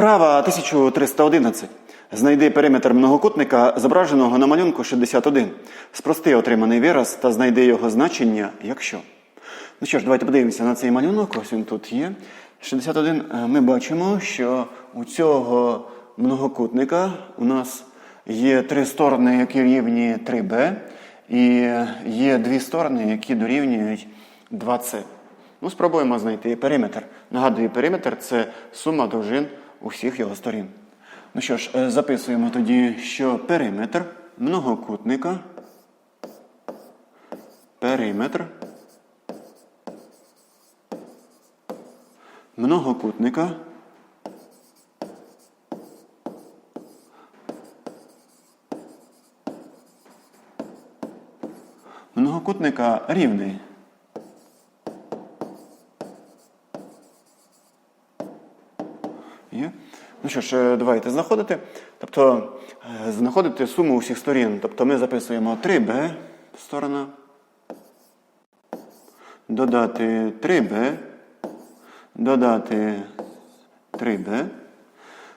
Вправа 1311. Знайди периметр многокутника, зображеного на малюнку 61. Спрости отриманий вираз та знайди його значення, якщо. Ну що ж, давайте подивимося на цей малюнок. Ось він тут є. 61. Е, Ми бачимо, що у цього многокутника у нас є три сторони, які рівні 3b, і є дві сторони, які дорівнюють 2c. Ну, спробуємо знайти периметр. Нагадую, периметр це сума довжин усіх його сторін. Ну що ж, е, записуємо тоді, що периметр многокутника. Периметр многокутника. Многокутника рівний. Ну що ж, е, давайте знаходити. Тобто е, знаходити суму усіх сторін. Тобто ми записуємо 3b сторона. Додати 3b. Додати 3b.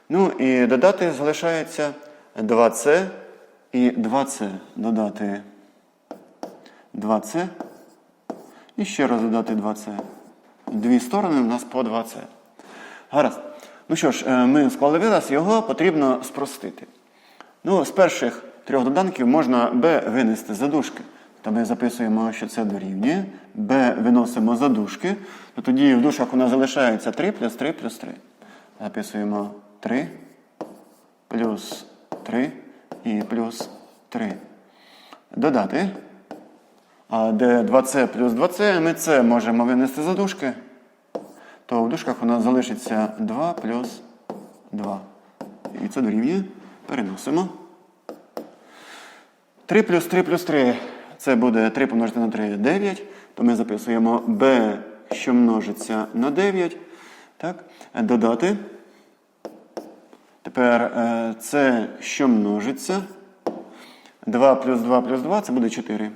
Ну і додати залишається 2c і 2c. Додати 2c. І ще раз додати 2c. Дві сторони у нас по 2c. Гаразд. Ну що ж, е, ми склали вираз, його потрібно спростити. Ну, з перших трьох доданків можна b винести за дужки. То ми записуємо, що це дорівнює. b виносимо за дужки. То тоді в дужках у нас залишається 3 плюс 3 плюс 3. Записуємо 3 плюс 3 і плюс 3. Додати. А де 2c плюс 2c, ми це можемо винести за дужки то в дужках у нас залишиться 2 плюс 2. І це дорівнює. Переносимо. 3 плюс 3 плюс 3. Це буде 3 помножити на 3 9. То ми записуємо b, що множиться на 9. Так? Додати. Тепер е, це, що множиться. 2 плюс 2 плюс 2 це буде 4.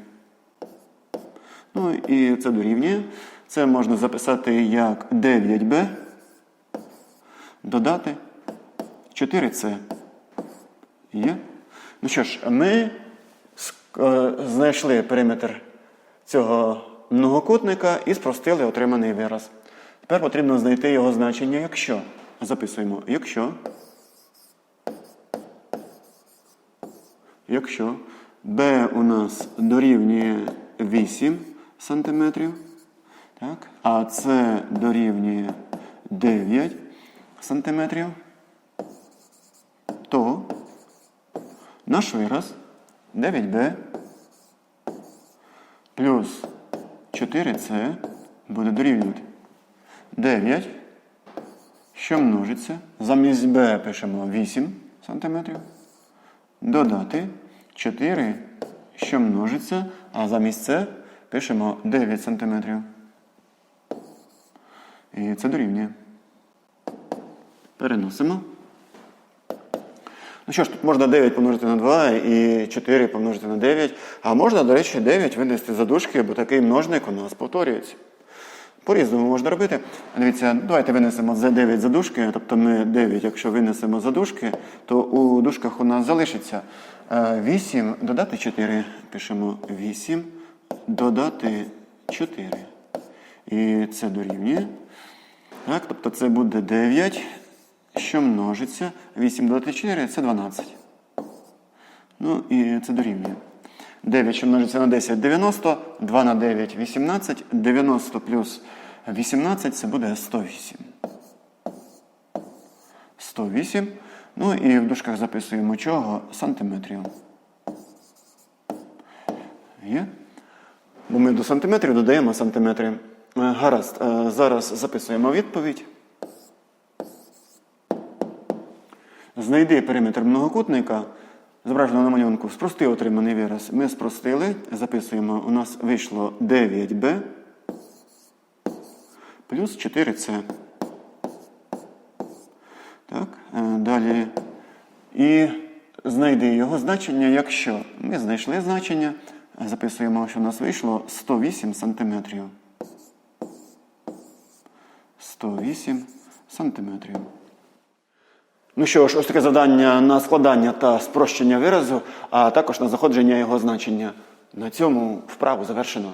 Ну і це дорівнює. Це можна записати як 9b, додати 4c. Є? Ну що ж, ми е, знайшли периметр цього многокутника і спростили отриманий вираз. Тепер потрібно знайти його значення, якщо. Записуємо, якщо. Якщо b у нас дорівнює 8 сантиметрів. Так? А це дорівнює 9 сантиметрів. То наш вираз 9b плюс 4c буде дорівнювати 9, що множиться. Замість b пишемо 8 сантиметрів. Додати 4, що множиться, а замість це пишемо 9 сантиметрів. І це дорівнює. Переносимо. Ну що ж, тут можна 9 помножити на 2 і 4 помножити на 9. А можна, до речі, 9 винести за дужки, бо такий множник у нас повторюється. По-різному можна робити. Дивіться, давайте винесемо за 9 за дужки. Тобто ми 9, якщо винесемо за дужки, то у дужках у нас залишиться 8 додати 4. Пишемо 8, додати 4. І це дорівнює. Так, тобто це буде 9, що множиться. 8 додати 4 це 12. Ну і це дорівнює. 9, що множиться на 10 90, 2 на 9 18, 90 плюс 18 це буде 108. 108. Ну і в дужках записуємо чого? Сантиметрів. Є? Бо ми до сантиметрів додаємо сантиметри. Е, Гаразд, е, зараз записуємо відповідь. Знайди периметр многокутника, зображеного на малюнку, спрости отриманий вираз. Ми спростили, записуємо, у нас вийшло 9b плюс 4c. Так, е, далі. І знайди його значення, якщо ми знайшли значення, записуємо, що в нас вийшло 108 сантиметрів. 108 сантиметрів. Ну що ж, ось таке завдання на складання та спрощення виразу, а також на заходження його значення. На цьому вправу завершено.